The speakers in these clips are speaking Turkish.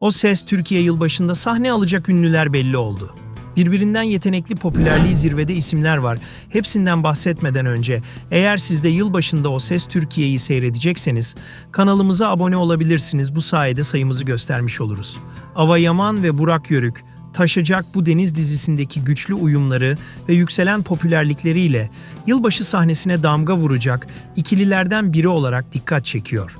O ses Türkiye yılbaşında sahne alacak ünlüler belli oldu. Birbirinden yetenekli popülerliği zirvede isimler var. Hepsinden bahsetmeden önce eğer siz de yılbaşında O Ses Türkiye'yi seyredecekseniz kanalımıza abone olabilirsiniz. Bu sayede sayımızı göstermiş oluruz. Ava Yaman ve Burak Yörük taşacak bu deniz dizisindeki güçlü uyumları ve yükselen popülerlikleriyle yılbaşı sahnesine damga vuracak ikililerden biri olarak dikkat çekiyor.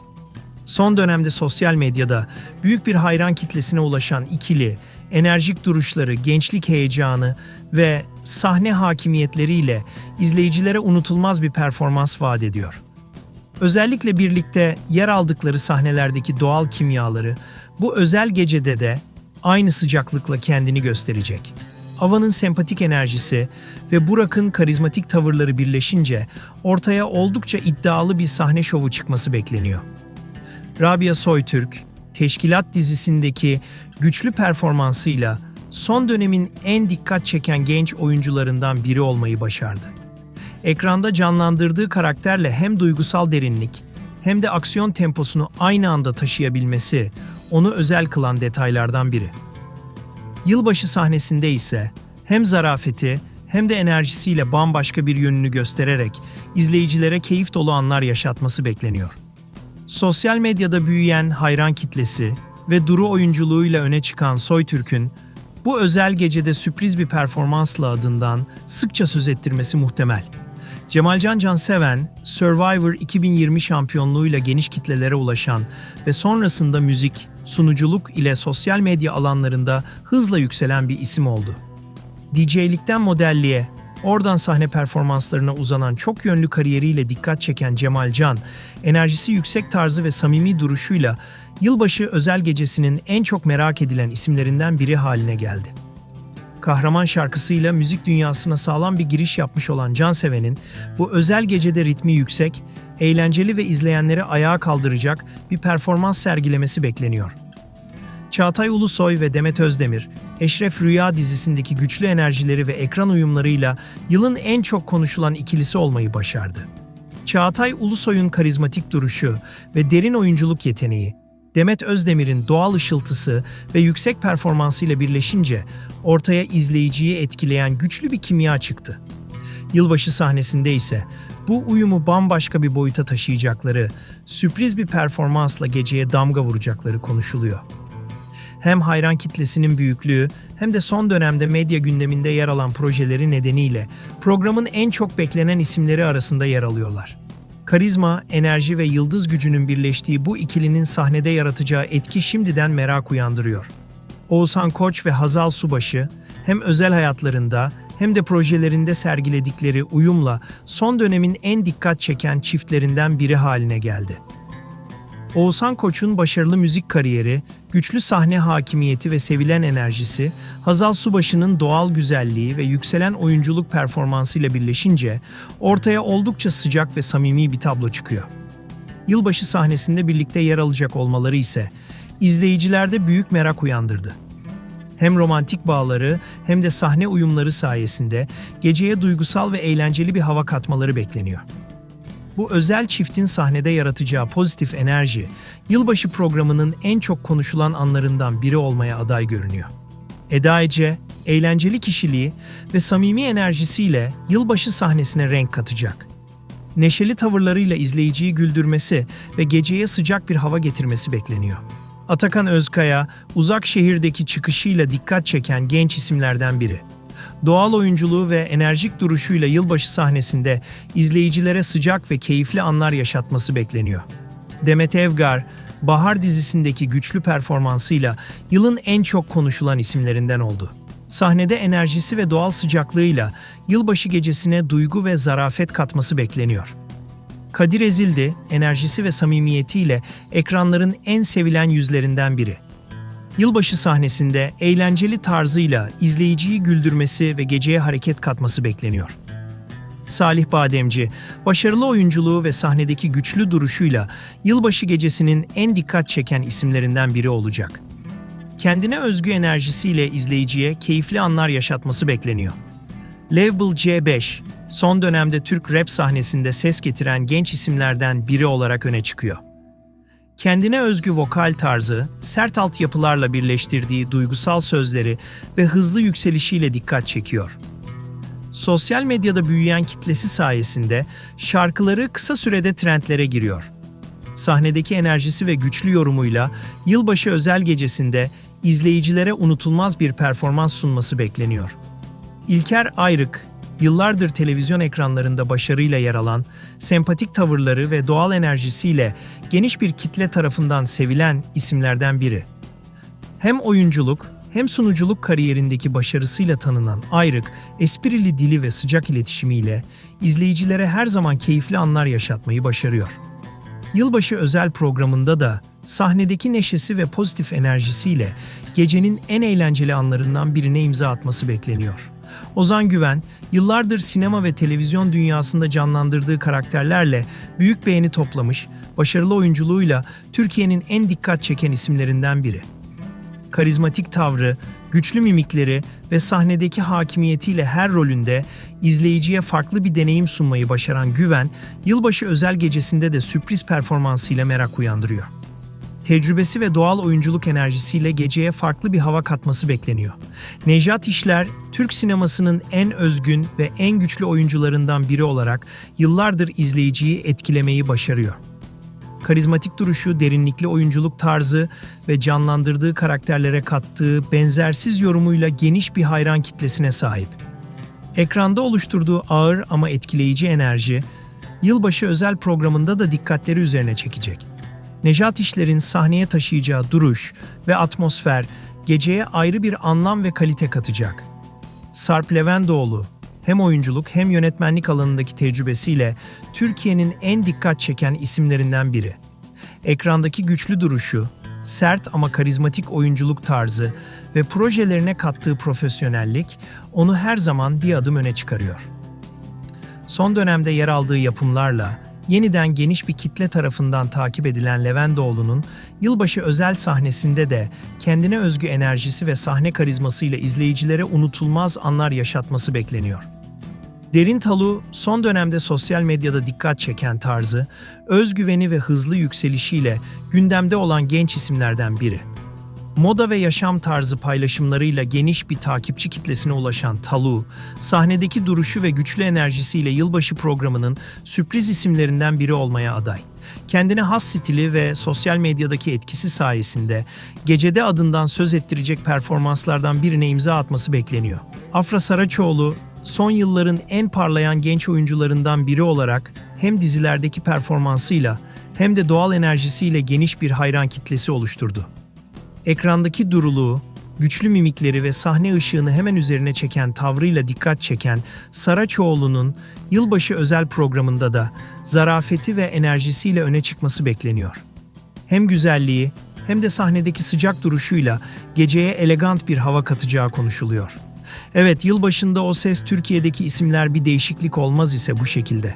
Son dönemde sosyal medyada büyük bir hayran kitlesine ulaşan ikili, enerjik duruşları, gençlik heyecanı ve sahne hakimiyetleriyle izleyicilere unutulmaz bir performans vaat ediyor. Özellikle birlikte yer aldıkları sahnelerdeki doğal kimyaları bu özel gecede de aynı sıcaklıkla kendini gösterecek. Ava'nın sempatik enerjisi ve Burak'ın karizmatik tavırları birleşince ortaya oldukça iddialı bir sahne şovu çıkması bekleniyor. Rabia Soytürk, Teşkilat dizisindeki güçlü performansıyla son dönemin en dikkat çeken genç oyuncularından biri olmayı başardı. Ekranda canlandırdığı karakterle hem duygusal derinlik hem de aksiyon temposunu aynı anda taşıyabilmesi onu özel kılan detaylardan biri. Yılbaşı sahnesinde ise hem zarafeti hem de enerjisiyle bambaşka bir yönünü göstererek izleyicilere keyif dolu anlar yaşatması bekleniyor. Sosyal medyada büyüyen hayran kitlesi ve duru oyunculuğuyla öne çıkan Soytürk'ün bu özel gecede sürpriz bir performansla adından sıkça söz ettirmesi muhtemel. Cemalcan Canseven, Survivor 2020 şampiyonluğuyla geniş kitlelere ulaşan ve sonrasında müzik, sunuculuk ile sosyal medya alanlarında hızla yükselen bir isim oldu. DJ'likten modelliğe, oradan sahne performanslarına uzanan çok yönlü kariyeriyle dikkat çeken Cemal Can, enerjisi yüksek tarzı ve samimi duruşuyla yılbaşı özel gecesinin en çok merak edilen isimlerinden biri haline geldi. Kahraman şarkısıyla müzik dünyasına sağlam bir giriş yapmış olan Canseven'in bu özel gecede ritmi yüksek, eğlenceli ve izleyenleri ayağa kaldıracak bir performans sergilemesi bekleniyor. Çağatay Ulusoy ve Demet Özdemir, Eşref Rüya dizisindeki güçlü enerjileri ve ekran uyumlarıyla yılın en çok konuşulan ikilisi olmayı başardı. Çağatay Ulusoy'un karizmatik duruşu ve derin oyunculuk yeteneği, Demet Özdemir'in doğal ışıltısı ve yüksek performansıyla birleşince ortaya izleyiciyi etkileyen güçlü bir kimya çıktı. Yılbaşı sahnesinde ise bu uyumu bambaşka bir boyuta taşıyacakları, sürpriz bir performansla geceye damga vuracakları konuşuluyor. Hem hayran kitlesinin büyüklüğü hem de son dönemde medya gündeminde yer alan projeleri nedeniyle programın en çok beklenen isimleri arasında yer alıyorlar. Karizma, enerji ve yıldız gücünün birleştiği bu ikilinin sahnede yaratacağı etki şimdiden merak uyandırıyor. Oğuzhan Koç ve Hazal Subaşı hem özel hayatlarında hem de projelerinde sergiledikleri uyumla son dönemin en dikkat çeken çiftlerinden biri haline geldi. Oğuzhan Koç'un başarılı müzik kariyeri, güçlü sahne hakimiyeti ve sevilen enerjisi, Hazal Subaşı'nın doğal güzelliği ve yükselen oyunculuk performansıyla birleşince ortaya oldukça sıcak ve samimi bir tablo çıkıyor. Yılbaşı sahnesinde birlikte yer alacak olmaları ise izleyicilerde büyük merak uyandırdı. Hem romantik bağları hem de sahne uyumları sayesinde geceye duygusal ve eğlenceli bir hava katmaları bekleniyor. Bu özel çiftin sahnede yaratacağı pozitif enerji, yılbaşı programının en çok konuşulan anlarından biri olmaya aday görünüyor. Eda Ece, eğlenceli kişiliği ve samimi enerjisiyle yılbaşı sahnesine renk katacak. Neşeli tavırlarıyla izleyiciyi güldürmesi ve geceye sıcak bir hava getirmesi bekleniyor. Atakan Özkaya, uzak şehirdeki çıkışıyla dikkat çeken genç isimlerden biri doğal oyunculuğu ve enerjik duruşuyla yılbaşı sahnesinde izleyicilere sıcak ve keyifli anlar yaşatması bekleniyor. Demet Evgar, Bahar dizisindeki güçlü performansıyla yılın en çok konuşulan isimlerinden oldu. Sahnede enerjisi ve doğal sıcaklığıyla yılbaşı gecesine duygu ve zarafet katması bekleniyor. Kadir Ezildi, enerjisi ve samimiyetiyle ekranların en sevilen yüzlerinden biri. Yılbaşı sahnesinde eğlenceli tarzıyla izleyiciyi güldürmesi ve geceye hareket katması bekleniyor. Salih Bademci, başarılı oyunculuğu ve sahnedeki güçlü duruşuyla yılbaşı gecesinin en dikkat çeken isimlerinden biri olacak. Kendine özgü enerjisiyle izleyiciye keyifli anlar yaşatması bekleniyor. Level C5, son dönemde Türk rap sahnesinde ses getiren genç isimlerden biri olarak öne çıkıyor. Kendine özgü vokal tarzı, sert altyapılarla birleştirdiği duygusal sözleri ve hızlı yükselişiyle dikkat çekiyor. Sosyal medyada büyüyen kitlesi sayesinde şarkıları kısa sürede trendlere giriyor. Sahnedeki enerjisi ve güçlü yorumuyla yılbaşı özel gecesinde izleyicilere unutulmaz bir performans sunması bekleniyor. İlker Ayrık, yıllardır televizyon ekranlarında başarıyla yer alan, sempatik tavırları ve doğal enerjisiyle geniş bir kitle tarafından sevilen isimlerden biri. Hem oyunculuk hem sunuculuk kariyerindeki başarısıyla tanınan Ayrık, esprili dili ve sıcak iletişimiyle izleyicilere her zaman keyifli anlar yaşatmayı başarıyor. Yılbaşı özel programında da sahnedeki neşesi ve pozitif enerjisiyle gecenin en eğlenceli anlarından birine imza atması bekleniyor. Ozan Güven, yıllardır sinema ve televizyon dünyasında canlandırdığı karakterlerle büyük beğeni toplamış, başarılı oyunculuğuyla Türkiye'nin en dikkat çeken isimlerinden biri. Karizmatik tavrı, güçlü mimikleri ve sahnedeki hakimiyetiyle her rolünde izleyiciye farklı bir deneyim sunmayı başaran Güven, yılbaşı özel gecesinde de sürpriz performansıyla merak uyandırıyor. Tecrübesi ve doğal oyunculuk enerjisiyle geceye farklı bir hava katması bekleniyor. Nejat İşler, Türk sinemasının en özgün ve en güçlü oyuncularından biri olarak yıllardır izleyiciyi etkilemeyi başarıyor. Karizmatik duruşu, derinlikli oyunculuk tarzı ve canlandırdığı karakterlere kattığı benzersiz yorumuyla geniş bir hayran kitlesine sahip. Ekranda oluşturduğu ağır ama etkileyici enerji, yılbaşı özel programında da dikkatleri üzerine çekecek. Nejat İşler'in sahneye taşıyacağı duruş ve atmosfer geceye ayrı bir anlam ve kalite katacak. Sarp Levendoğlu hem oyunculuk hem yönetmenlik alanındaki tecrübesiyle Türkiye'nin en dikkat çeken isimlerinden biri. Ekrandaki güçlü duruşu, sert ama karizmatik oyunculuk tarzı ve projelerine kattığı profesyonellik onu her zaman bir adım öne çıkarıyor. Son dönemde yer aldığı yapımlarla yeniden geniş bir kitle tarafından takip edilen Levendoğlu'nun yılbaşı özel sahnesinde de kendine özgü enerjisi ve sahne karizmasıyla izleyicilere unutulmaz anlar yaşatması bekleniyor. Derin Talu, son dönemde sosyal medyada dikkat çeken tarzı, özgüveni ve hızlı yükselişiyle gündemde olan genç isimlerden biri. Moda ve yaşam tarzı paylaşımlarıyla geniş bir takipçi kitlesine ulaşan Talu, sahnedeki duruşu ve güçlü enerjisiyle yılbaşı programının sürpriz isimlerinden biri olmaya aday. Kendine has stili ve sosyal medyadaki etkisi sayesinde gecede adından söz ettirecek performanslardan birine imza atması bekleniyor. Afra Saraçoğlu, son yılların en parlayan genç oyuncularından biri olarak hem dizilerdeki performansıyla hem de doğal enerjisiyle geniş bir hayran kitlesi oluşturdu. Ekrandaki duruluğu, güçlü mimikleri ve sahne ışığını hemen üzerine çeken tavrıyla dikkat çeken Saraçoğlu'nun yılbaşı özel programında da zarafeti ve enerjisiyle öne çıkması bekleniyor. Hem güzelliği hem de sahnedeki sıcak duruşuyla geceye elegant bir hava katacağı konuşuluyor. Evet, yılbaşında o ses Türkiye'deki isimler bir değişiklik olmaz ise bu şekilde.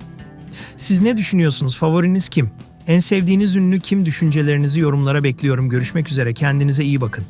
Siz ne düşünüyorsunuz? Favoriniz kim? En sevdiğiniz ünlü kim? Düşüncelerinizi yorumlara bekliyorum. Görüşmek üzere. Kendinize iyi bakın.